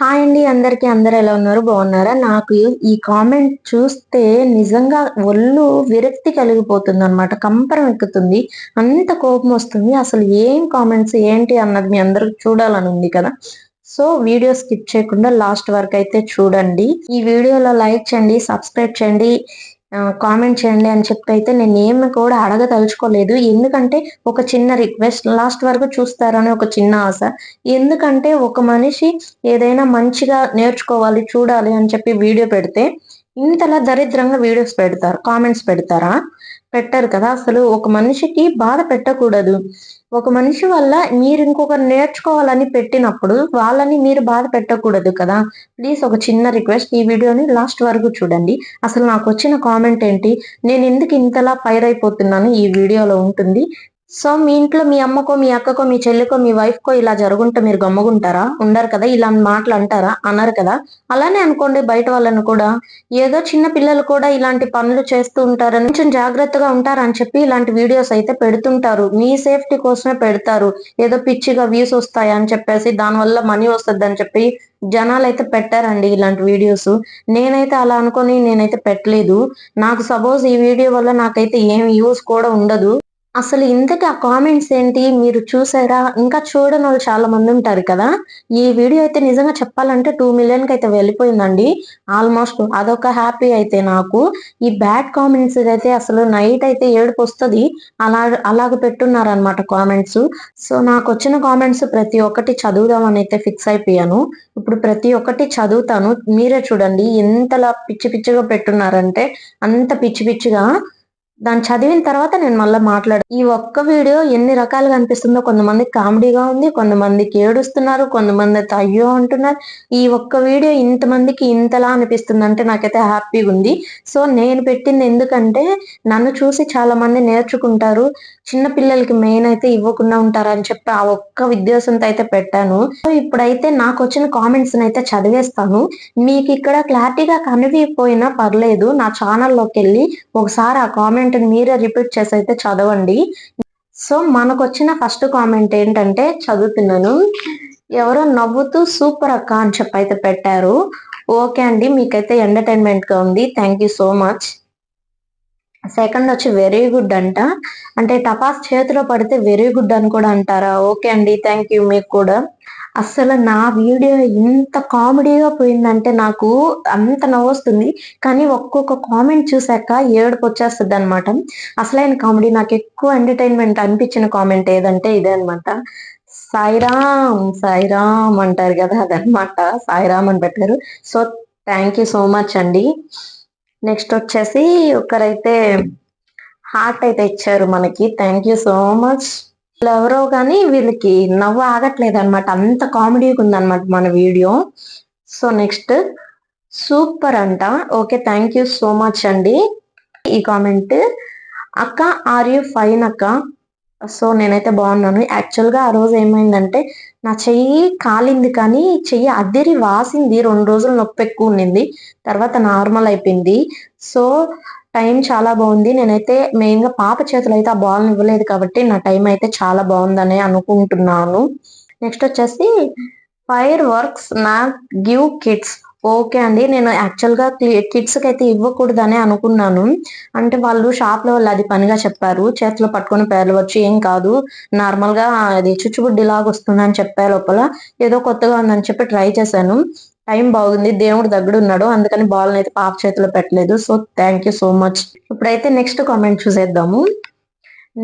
Hi అండి అందరికి అందరు ఎలా ఉన్నారు? బాగున్నారా? నాకు ఈ కామెంట్ చూస్తే నిజంగా ఒళ్ళు విరక్తి కలిగిపోతుంది అనమాట కంపరం ఎక్కుతుంది అంత కోపం వస్తుంది. అసలు ఏం కామెంట్స్ ఏంటి అన్నది మీ అందరికి చూడాలని ఉంది కదా. సో వీడియో స్కిప్ చేయకుండా లాస్ట్ వరకు అయితే చూడండి. ఈ వీడియోలో లైక్ చేయండి సబ్స్క్రైబ్ చేయండి. కామెంట్ చేయండి అని చెప్పి అయితే నేను ఏమి కూడా అడగదలుచుకోలేదు. ఎందుకంటే ఒక చిన్న రిక్వెస్ట్ లాస్ట్ వరకు చూస్తారని ఒక చిన్న ఆశ. ఎందుకంటే ఒక మనిషి ఏదైనా మంచిగా నేర్చుకోవాలి చూడాలి అని చెప్పి వీడియో పెడితే ఇంతలా దరిద్రంగా వీడియోస్ పెడతారు కామెంట్స్ పెడతారా? పెట్టారు కదా. అసలు ఒక మనిషికి బాధ పెట్టకూడదు. ఒక మనిషి వల్ల మీరు ఇంకొకరు నేర్చుకోవాలని పెట్టినప్పుడు వాళ్ళని మీరు బాధ పెట్టకూడదు కదా. ప్లీజ్ ఒక చిన్న రిక్వెస్ట్ ఈ వీడియోని లాస్ట్ వరకు చూడండి. అసలు నాకు వచ్చిన కామెంట్ ఏంటి? నేను ఎందుకు ఇంతలా ఫైర్ అయిపోతున్నాను? ఈ వీడియోలో ఉంటుంది. సో మీ ఇంట్లో మీ అమ్మకో మీ అక్కకో మీ చెల్లికో మీ వైఫ్ కో ఇలా జరుగుంటే మీరు గమ్మగుంటారా? ఉండరు కదా? ఇలా మాటలు అంటారా? అన్నారు కదా? అలానే అనుకోండి బయట వాళ్ళని కూడా. ఏదో చిన్న పిల్లలు కూడా ఇలాంటి పనులు చేస్తూ ఉంటారని కొంచెం జాగ్రత్తగా ఉంటారని చెప్పి ఇలాంటి వీడియోస్ అయితే పెడుతుంటారు. మీ సేఫ్టీ కోసమే పెడతారు. ఏదో పిచ్చిగా వ్యూస్ వస్తాయని చెప్పేసి దానివల్ల మనీ వస్తుంది అని చెప్పి జనాలు అయితే పెట్టారండి ఇలాంటి వీడియోస్. నేనైతే అలా అనుకొని నేనైతే పెట్టలేదు. నాకు సపోజ్ ఈ వీడియో వల్ల నాకైతే ఏం యూస్ కూడా ఉండదు. అసలు ఇంతకీ ఆ కామెంట్స్ ఏంటి? మీరు చూసారా? ఇంకా చూడని వాళ్ళు చాలా మంది ఉంటారు కదా? ఈ వీడియో అయితే నిజంగా చెప్పాలంటే టూ మిలియన్కి అయితే వెళ్ళిపోయిందండి. ఆల్మోస్ట్ అదొక హ్యాపీ అయితే నాకు. ఈ బ్యాడ్ కామెంట్స్ అయితే అసలు నైట్ అయితే ఏడుపు వస్తుంది. అలా అలాగ పెట్టున్నారు అనమాట కామెంట్స్ సో నాకు వచ్చిన కామెంట్స్ ప్రతి ఒక్కటి చదువుదామని అయితే ఫిక్స్ అయిపోయాను. ఇప్పుడు ప్రతి ఒక్కటి చదువుతాను. మీరే చూడండి. ఎంతలా పిచ్చి పిచ్చిగా పెట్టున్నారంటే అంత పిచ్చి పిచ్చిగా దాన్ని చదివిన తర్వాత నేను మళ్ళీ మాట్లాడు ఈ ఒక్క వీడియో ఎన్ని రకాలుగా అనిపిస్తుందో కొంతమందికి కామెడీగా ఉంది కొంతమందికి ఏడుస్తున్నారు కొంతమంది అయితే అయ్యో అంటున్నారు. ఈ ఒక్క వీడియో ఇంతమందికి ఇంతలా అనిపిస్తుంది అంటే నాకైతే హ్యాపీగా ఉంది. సో నేను పెట్టింది ఎందుకంటే నన్ను చూసి చాలా మంది నేర్చుకుంటారు. చిన్న పిల్లలకి మెయిన్ అయితే ఇవ్వకుండా ఉంటారు అని చెప్పి ఆ ఒక్క ఉద్దేశంతో అయితే పెట్టాను. సో ఇప్పుడైతే నాకు వచ్చిన కామెంట్స్ అయితే చదివేస్తాను. మీకు ఇక్కడ క్లారిటీగా కనిపిపోయినా పర్లేదు నా ఛానల్లోకి వెళ్ళి ఒకసారి ఆ కామెంట్ కామెంట్ని మీరే రిపీట్ చేసి అయితే చదవండి. సో మనకు వచ్చిన ఫస్ట్ కామెంట్ ఏంటంటే చదువుతున్నాను. ఎవరో నవ్వుతూ సూపర్ అక్క అని చెప్పి అయితే పెట్టారు. ఓకే అండి మీకైతే ఎంటర్టైన్మెంట్గా ఉంది. Thank you so much second వచ్చి వెరీ గుడ్ అంట. అంటే టపాస్ చేతిలో పడితే వెరీ గుడ్ అని కూడా అంటారా? ఓకే అండి థ్యాంక్ యూ మీకు కూడా. అసలు నా వీడియో ఇంత కామెడీగా పోయిందంటే నాకు అంత నవ్వొస్తుంది. కానీ ఒక్కొక్క కామెంట్ చూసాక ఏడుపు వచ్చేస్తుంది అనమాట అసలైన కామెడీ నాకు ఎక్కువ ఎంటర్టైన్మెంట్ అనిపించిన కామెంట్ ఏదంటే ఇదే అనమాట సాయిరామ్ సాయిరామ్ అంటారు కదా అదనమాట సాయిరామ్ అని పెట్టారు. So thank you so much అండి. నెక్స్ట్ వచ్చేసి ఒకరైతే హార్ట్ అయితే ఇచ్చారు మనకి. థ్యాంక్ యూ సో మచ్ ఎవరో కానీ వీళ్ళకి నవ్వు ఆగట్లేదు అనమాట అంత కామెడీగా ఉందన్నమాట మన వీడియో. సో నెక్స్ట్ సూపర్ అంట. Okay thank you so much అండి. ఈ కామెంట్. అక్క ఆర్ యూ ఫైన్ అక్క? సో నేనైతే బాగున్నాను. యాక్చువల్గా ఆ రోజు ఏమైందంటే నా చెయ్యి కాలింది కానీ చెయ్యి అద్దెరి వాసింది. రెండు రోజులు నొప్పి ఎక్కువ ఉండింది. తర్వాత నార్మల్ అయిపోయింది. సో టైం చాలా బాగుంది. నేనైతే మెయిన్గా పాప చేతులు అయితే ఆ బాల్ ఇవ్వలేదు కాబట్టి నా టైం అయితే చాలా బాగుందని అనుకుంటున్నాను. నెక్స్ట్ వచ్చేసి ఫైర్ వర్క్స్ నా గివ్ కిడ్స్ ఓకే అండి. నేను యాక్చువల్గా కిడ్స్కి అయితే ఇవ్వకూడదనే అనుకున్నాను. అంటే వాళ్ళు షాప్లో వాళ్ళు అది పనిగా చెప్పారు. చేతిలో పట్టుకొని వచ్చి ఏం కాదు. నార్మల్గా అది చుచ్చుబుడ్డి లాగా వస్తుంది అని చెప్పే లోపల ఏదో కొత్తగా ఉందని చెప్పి ట్రై చేశాను. టైం బాగుంది దేవుడు దగ్గర ఉన్నాడు అందుకని బాల్ అయితే పాప చేతిలో పెట్టలేదు. So thank you so much ఇప్పుడైతే నెక్స్ట్ కామెంట్ చూసేద్దాము.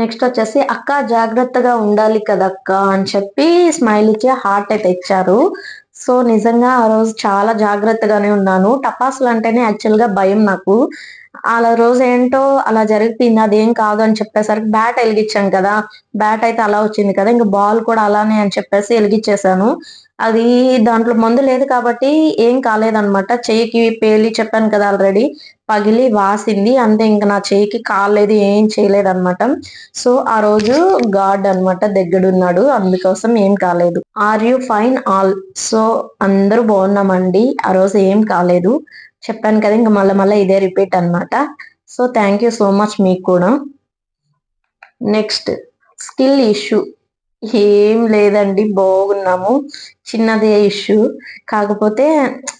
నెక్స్ట్ వచ్చేసి అక్క జాగ్రత్తగా ఉండాలి కదక్క అని చెప్పి స్మైల్ ఇచ్చి హార్ట్ అయితే ఇచ్చారు. సో నిజంగా ఆ రోజు చాలా జాగ్రత్తగానే ఉన్నాను. టపాసులు అంటేనే యాక్చువల్గా భయం నాకు. అలా రోజు ఏంటో అలా జరిగిపోయింది అదేం కాదు అని చెప్పేసరికి బ్యాట్ వెలిగించాం కదా. బ్యాట్ అయితే అలా వచ్చింది కదా ఇంకా బాల్ కూడా అలానే అని చెప్పేసి వెలిగించేసాను అది దాంట్లో మందు లేదు కాబట్టి ఏం కాలేదనమాట చెయ్యికి పేలి చెప్పాను కదా ఆల్రెడీ పగిలి వాసింది. అంతే ఇంకా నా చెయ్యికి కాలేదు ఏం చేయలేదన్నమాట. సో ఆ రోజు గాడ్ అనమాట దగ్గడున్నాడు అందుకోసం ఏం కాలేదు. Are you fine all so అందరూ బాగున్నామండి. ఆ రోజు ఏం కాలేదు. చెప్పాను కదా ఇంకా మళ్ళీ మళ్ళీ ఇదే రిపీట్ అనమాట so thank you so much మీకు కూడా. నెక్స్ట్ స్కిల్ ఇష్యూ ఏం లేదండి బాగున్నాము. చిన్నదే ఇష్యూ. కాకపోతే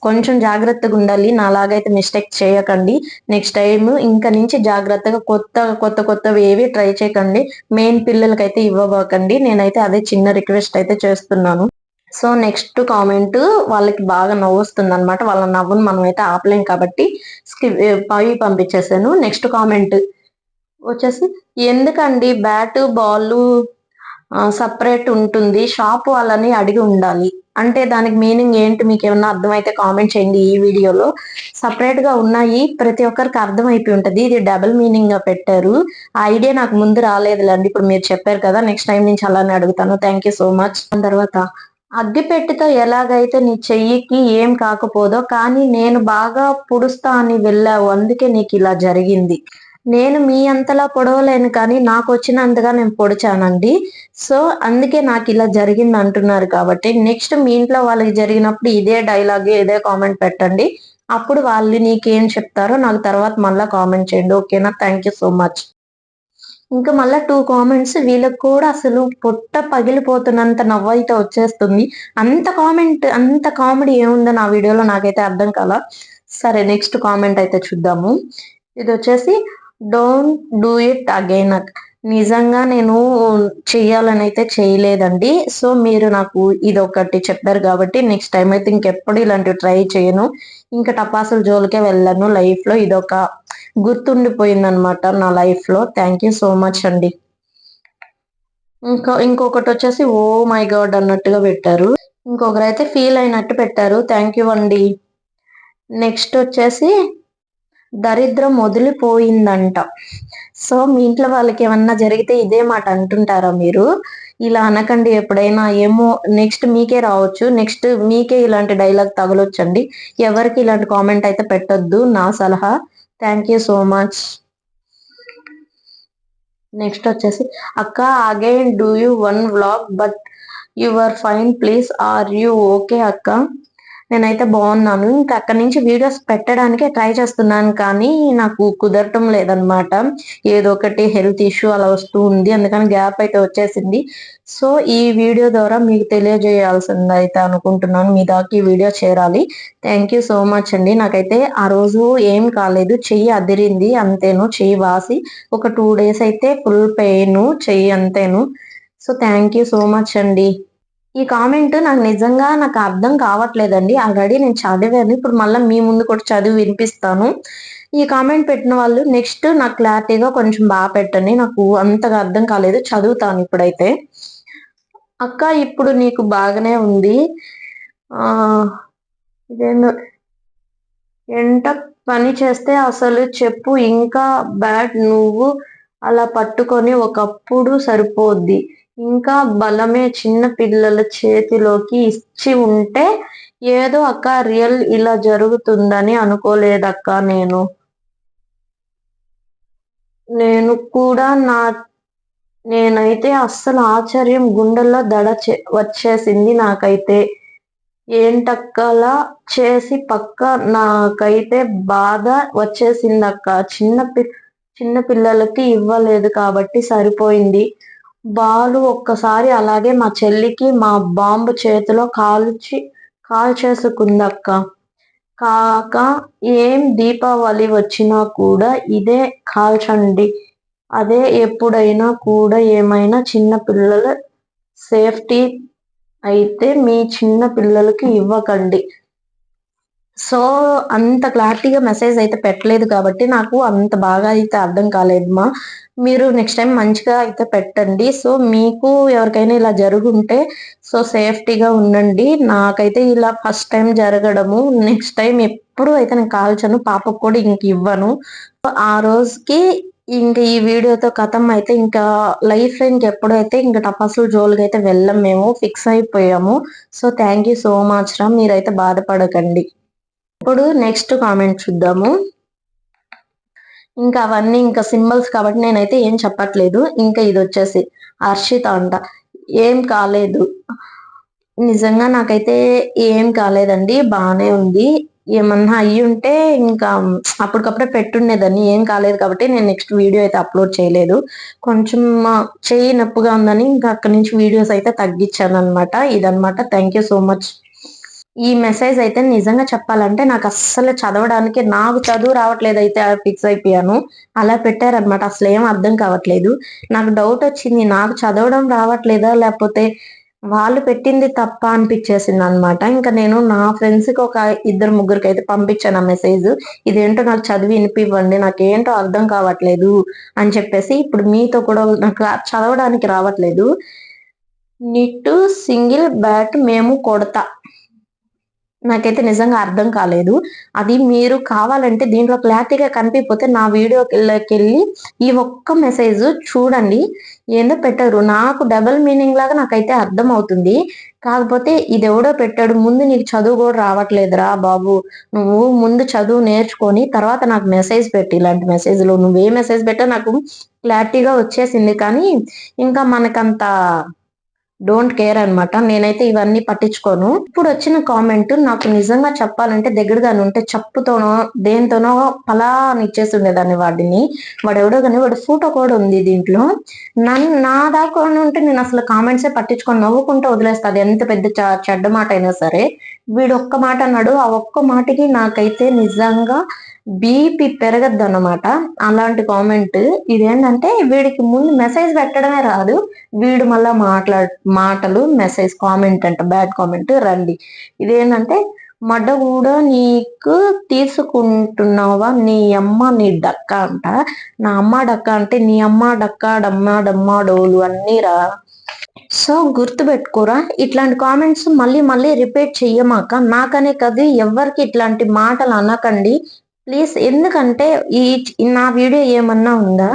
కొంచెం జాగ్రత్తగా ఉండాలి. నాలాగైతే మిస్టేక్ చేయకండి. నెక్స్ట్ టైం ఇంకా నుంచి జాగ్రత్తగా కొత్త కొత్త కొత్తవి ఏవి ట్రై చేయకండి. మెయిన్ పిల్లలకైతే ఇవ్వబోకండి నేనైతే అదే చిన్న రిక్వెస్ట్ అయితే చేస్తున్నాను. సో నెక్స్ట్ కామెంట్ వాళ్ళకి బాగా నవ్వుస్తుంది అనమాట వాళ్ళ నవ్వును మనం అయితే ఆపలేం కాబట్టి పవి పంపించేసాను నెక్స్ట్ కామెంట్ వచ్చేసి ఎందుకండి బ్యాట్ బాల్ సపరేట్ ఉంటుంది. షాప్ వాళ్ళని అడిగి ఉండాలి. అంటే దానికి మీనింగ్ ఏంటి మీకు ఏమన్నా అర్థమైతే కామెంట్ చేయండి ఈ వీడియోలో. సపరేట్గా ఉన్నాయి. ప్రతి ఒక్కరికి అర్థం అయిపోయి ఉంటది. ఇది డబుల్ మీనింగ్గా పెట్టారు. ఆ ఐడియా నాకు ముందు రాలేదులేండి. ఇప్పుడు మీరు చెప్పారు కదా నెక్స్ట్ టైం నుంచి అలానే అడుగుతాను. థ్యాంక్ యూ సో మచ్ తర్వాత అగ్గిపెట్టితో ఎలాగైతే నీ చెయ్యికి ఏం కాకపోదో కానీ నేను బాగా పుడుస్తా అని వెళ్ళావు. అందుకే నీకు ఇలా జరిగింది. నేను మీ అంతలా పొడవలేను కానీ నాకు వచ్చినంతగా నేను పొడిచానండి. సో అందుకే నాకు ఇలా జరిగింది అంటున్నారు కాబట్టి నెక్స్ట్ మీ ఇంట్లో వాళ్ళకి జరిగినప్పుడు ఇదే డైలాగ్ ఇదే కామెంట్ పెట్టండి. అప్పుడు వాళ్ళు నీకేం చెప్తారో నాకు తర్వాత మళ్ళీ కామెంట్ చేయండి. ఓకేనా? Thank you so much. ఇంకా మళ్ళీ టూ కామెంట్స్. వీళ్ళకి కూడా అసలు పొట్ట పగిలిపోతున్నంత నవ్వైతే వచ్చేస్తుంది. అంత కామెంట్ అంత కామెడీ ఏముందో నా వీడియోలో నాకైతే అర్థం కాల. సరే నెక్స్ట్ కామెంట్ అయితే చూద్దాము. ఇది వచ్చేసి డోంట్ డూ ఇట్ అగైన్ నిజంగా నేను చెయ్యాలని అయితే చేయలేదండి. సో మీరు నాకు ఇది ఒకటి చెప్పారు కాబట్టి నెక్స్ట్ టైం అయితే ఇంకెప్పుడు ఇలాంటివి ట్రై చేయను. ఇంకా టపాసుల జోలికే వెళ్ళను. లైఫ్లో ఇది గుర్తుండిపోయింది అనమాట నా లైఫ్లో. థ్యాంక్ యూ సో మచ్ అండి. ఇంకా ఇంకొకటి వచ్చేసి ఓ మై గాడ్ అన్నట్టుగా పెట్టారు. ఇంకొకరు అయితే ఫీల్ అయినట్టు పెట్టారు. థ్యాంక్ యూ అండి. నెక్స్ట్ వచ్చేసి దరిద్రం వదిలిపోయిందంట. సో మీ ఇంట్లో వాళ్ళకి ఏమన్నా జరిగితే ఇదే మాట అంటుంటారా మీరు? ఇలా అనకండి ఎప్పుడైనా ఏమో నెక్స్ట్ మీకే రావచ్చు నెక్స్ట్ మీకే ఇలాంటి డైలాగ్ తగలొచ్చండి. ఎవరికి ఇలాంటి కామెంట్ అయితే పెట్టొద్దు నా సలహా. Thank you so much. Next వచ్చేసి అక్క again do you one vlog but your fine please are you okay అక్క? నేనైతే బాగున్నాను. ఇంకా అక్కడి నుంచి వీడియోస్ పెట్టడానికే ట్రై చేస్తున్నాను కానీ నాకు కుదరటం లేదనమాట ఏదో ఒకటి హెల్త్ ఇష్యూ అలా వస్తూ ఉంది. అందుకని గ్యాప్ అయితే వచ్చేసింది. సో ఈ వీడియో ద్వారా మీకు తెలియజేయాల్సింది అయితే అనుకుంటున్నాను. మీ దాకా ఈ వీడియో చేరాలి. థ్యాంక్ యూ సో మచ్ అండి. నాకైతే ఆ రోజు ఏం కాలేదు. చెయ్యి అదిరింది అంతేను. చెయ్యి వాసి ఒక టూ డేస్ అయితే ఫుల్ పెయిన్ చెయ్యి అంతేను. So thank you so much అండి. ఈ కామెంట్ నాకు నిజంగా నాకు అర్థం కావట్లేదండి. ఆల్రెడీ నేను చదివాను. ఇప్పుడు మళ్ళీ మీ ముందు కూడా చదివి వినిపిస్తాను. ఈ కామెంట్ పెట్టిన వాళ్ళు నెక్స్ట్ నాకు క్లారిటీగా కొంచెం బాగా పెట్టండి. నాకు అంతగా అర్థం కాలేదు. చదువుతాను ఇప్పుడైతే. అక్క ఇప్పుడు నీకు బాగానే ఉంది. ఇదేందో. ఎంట పని చేస్తే అసలు చెప్పు. ఇంకా బ్యాడ్ నువ్వు అలా పట్టుకొని ఒకప్పుడు సరిపోద్ది. ఇంకా బలమే చిన్న పిల్లల చేతిలోకి ఇచ్చి ఉంటే ఏదో అక్క రియల్ ఇలా జరుగుతుందని అనుకోలేదక్క నేను. నేను కూడా నా నేనైతే అస్సలు ఆశ్చర్యం గుండెల్లో దడ వచ్చేసింది నాకైతే. ఏంటక్కలా చేసి పక్క నాకైతే బాధ వచ్చేసింది అక్క చిన్న పి చిన్న పిల్లలకి ఇవ్వలేదు కాబట్టి సరిపోయింది. బాలు ఒక్కసారి అలాగే మా చెల్లికి మా బాంబు చేతిలో కాల్చి కాల్ చేసుకుందక్క కాక ఏం దీపావళి వచ్చినా కూడా ఇదే కాల్చండి. అదే ఎప్పుడైనా కూడా ఏమైనా చిన్న పిల్లల సేఫ్టీ అయితే మీ చిన్న పిల్లలకి ఇవ్వకండి. సో అంత క్లారిటీగా మెసేజ్ అయితే పెట్టలేదు కాబట్టి నాకు అంత బాగా అయితే అర్థం కాలేదమ్మా మీరు నెక్స్ట్ టైం మంచిగా అయితే పెట్టండి. సో మీకు ఎవరికైనా ఇలా జరుగుంటే సో సేఫ్టీగా ఉండండి. నాకైతే ఇలా ఫస్ట్ టైం జరగడము నెక్స్ట్ టైం ఎప్పుడు అయితే నేను కాల్చను పాపకు కూడా ఇంక ఇవ్వను. ఆ రోజుకి ఇంక ఈ వీడియోతో కథం అయితే ఇంకా లైఫ్లో ఇంకెప్పుడైతే ఇంకా టపాసులు జోలుగా అయితే వెళ్ళం మేము ఫిక్స్ అయిపోయాము. So thank you so much రా. మీరైతే బాధపడకండి. ఇప్పుడు నెక్స్ట్ కామెంట్ చూద్దాము. ఇంకా అవన్నీ ఇంకా సింబల్స్ కాబట్టి నేనైతే ఏం చెప్పట్లేదు. ఇంకా ఇది వచ్చేసి హర్షిత అంట. ఏం కాలేదు. నిజంగా నాకైతే ఏం కాలేదండి. బాగానే ఉంది. ఏమన్నా అయ్యి ఉంటే ఇంకా అప్పటికప్పుడే పెట్టుండేదాన్ని. ఏం కాలేదు కాబట్టి నేను నెక్స్ట్ వీడియో అయితే అప్లోడ్ చేయలేదు. కొంచెం చేయి నొప్పుగా ఉందని ఇంకా అక్కడి నుంచి వీడియోస్ అయితే తగ్గించాను అనమాట ఇదనమాట థ్యాంక్ యూ సో మచ్ ఈ మెసేజ్ అయితే నిజంగా చెప్పాలంటే నాకు అస్సలు చదవడానికి నాకు చదువు రావట్లేదు అయితే ఫిక్స్ అయిపోయాను. అలా పెట్టారనమాట అసలు ఏం అర్థం కావట్లేదు. నాకు డౌట్ వచ్చింది. నాకు చదవడం రావట్లేదా? లేకపోతే వాళ్ళు పెట్టింది తప్ప అనిపించేసింది అనమాట ఇంకా నేను నా ఫ్రెండ్స్కి ఒక ఇద్దరు ముగ్గురికి అయితే పంపించాను ఆ మెసేజ్ ఇదేంటో నాకు చదివి వినిపివ్వండి. నాకేంటో అర్థం కావట్లేదు అని చెప్పేసి ఇప్పుడు మీతో కూడా నాకు చదవడానికి రావట్లేదు. నిట్టు సింగిల్ బ్యాట్ మేము కొడతా. నాకైతే నిజంగా అర్థం కాలేదు. అది మీరు కావాలంటే దీంట్లో క్లారిటీగా కనిపిపోతే నా వీడియోకి వెళ్ళి ఈ ఒక్క మెసేజ్ చూడండి. ఏందో పెట్టరు. నాకు డబుల్ మీనింగ్ లాగా నాకైతే అర్థం అవుతుంది కాకపోతే ఇది ఎవడో పెట్టాడు. ముందు నీకు చదువు కూడా రావట్లేదురా బాబు. నువ్వు ముందు చదువు నేర్చుకొని తర్వాత నాకు మెసేజ్ పెట్టి. ఇలాంటి మెసేజ్లో నువ్వు ఏ మెసేజ్ పెట్టా నాకు క్లారిటీగా వచ్చేసింది. కానీ ఇంకా మనకంత డోంట్ కేర్ అనమాట నేనైతే ఇవన్నీ పట్టించుకోను. ఇప్పుడు వచ్చిన కామెంట్ నాకు నిజంగా చెప్పాలంటే దగ్గరగా ఉంటే చెప్పుతోనో దేంతోనో పలా ఇచ్చేసి ఉండేదాన్ని వాడిని. వాడు ఎవడో కానీ వాడు ఫోటో కూడా ఉంది దీంట్లో. నన్ను నా దాకా ఉంటే నేను అసలు కామెంట్సే పట్టించుకొని. నవ్వుకుంటూ వదిలేస్తాది ఎంత పెద్ద చెడ్డ మాట అయినా సరే. వీడు ఒక్క మాట అన్నాడు. ఆ ఒక్క మాటకి నాకైతే నిజంగా బీపీ పెరగద్దు అనమాట అలాంటి కామెంట్ ఇదేంటంటే వీడికి ముందు మెసేజ్ పెట్టడమే రాదు. వీడు మళ్ళా మాట్లా మాటలు మెసేజ్ కామెంట్ అంట. బ్యాడ్ కామెంట్ రండి. ఇదేంటంటే మడ్డ కూడా నీకు తీసుకుంటున్నావా? నీ అమ్మ నీ డక్క అంట. నా అమ్మ డక్క అంటే నీ అమ్మ డక్క డమ్మ డమ్మ డోలు అన్నీ రా. సో గుర్తు పెట్టుకోరా ఇట్లాంటి కామెంట్స్ మళ్ళీ మళ్ళీ రిపీట్ చెయ్యమాక నాకనే కదా ఎవరికి ఇట్లాంటి మాటలు అనకండి. ప్లీజ్ ఎందుకంటే ఈ నా వీడియో ఏమన్నా ఉందా?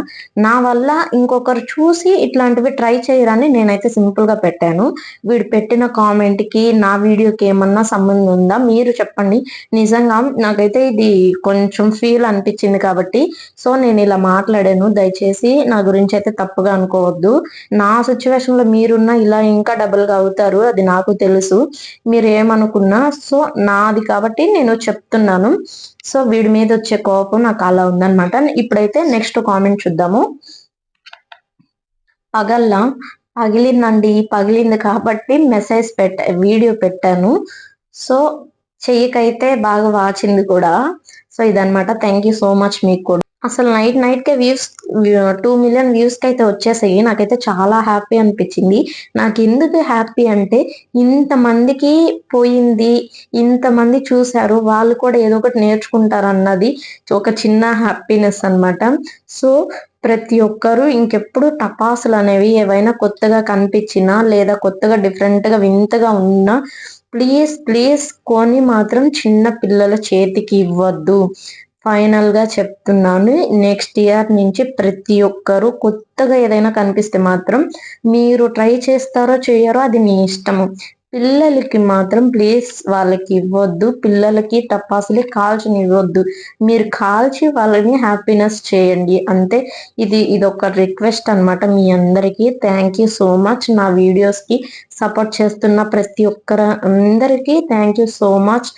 నా వల్ల ఇంకొకరు చూసి ఇట్లాంటివి ట్రై చేయరని నేనైతే సింపుల్గా పెట్టాను. వీడు పెట్టిన కామెంట్కి నా వీడియోకి ఏమన్నా సంబంధం ఉందా? మీరు చెప్పండి. నిజంగా నాకైతే ఇది కొంచెం ఫీల్ అనిపించింది కాబట్టి సో నేను ఇలా మాట్లాడాను. దయచేసి నా గురించి అయితే తప్పుగా అనుకోవద్దు. నా సిచ్యువేషన్లో మీరున్న ఇలా ఇంకా డబుల్గా అవుతారు అది నాకు తెలుసు. మీరు ఏమనుకున్నా సో నాది కాబట్టి నేను చెప్తున్నాను. సో వీడి మీద వచ్చే కోపం నాకు అలా ఉందనమాట ఇప్పుడైతే నెక్స్ట్ కామెంట్ చూద్దాము. పగల్లా పగిలిందండి పగిలింది కాబట్టి మెసేజ్ పెట్ట వీడియో పెట్టాను. సో చెయ్యికైతే బాగా వాచింది కూడా. సో ఇదనమాట థ్యాంక్ యూ సో మచ్ మీకు కూడా. అసలు night night K views two million వ్యూస్కి అయితే వచ్చేసాయి. నాకైతే చాలా హ్యాపీ అనిపించింది. నాకు ఎందుకు హ్యాపీ అంటే ఇంతమందికి పోయింది ఇంతమంది చూశారు వాళ్ళు కూడా ఏదో ఒకటి నేర్చుకుంటారు అన్నది ఒక చిన్న హ్యాపీనెస్ అనమాట సో ప్రతి ఒక్కరు ఇంకెప్పుడు టపాసులు అనేవి ఏవైనా కొత్తగా కనిపించినా లేదా కొత్తగా డిఫరెంట్గా వింతగా ఉన్నా ప్లీజ్ ప్లీజ్ కొని మాత్రం చిన్న పిల్లల చేతికి ఇవ్వద్దు. ఫైనల్గా చెప్తున్నాను. నెక్స్ట్ ఇయర్ నుంచి ప్రతి ఒక్కరు కొత్తగా ఏదైనా కనిపిస్తే మాత్రం మీరు ట్రై చేస్తారో చేయరో అది మీ ఇష్టము. పిల్లలకి మాత్రం ప్లీజ్ వాళ్ళకి ఇవ్వద్దు. పిల్లలకి టపాసులు కాల్చని ఇవ్వద్దు మీరు కాల్చి వాళ్ళని హ్యాపీనెస్ చేయండి. అంతే. ఇది ఇది ఒక రిక్వెస్ట్ అనమాట మీ అందరికీ. Thank you so much. నా వీడియోస్కి సపోర్ట్ చేస్తున్న ప్రతి ఒక్కరు అందరికీ థ్యాంక్ యూ సో మచ్.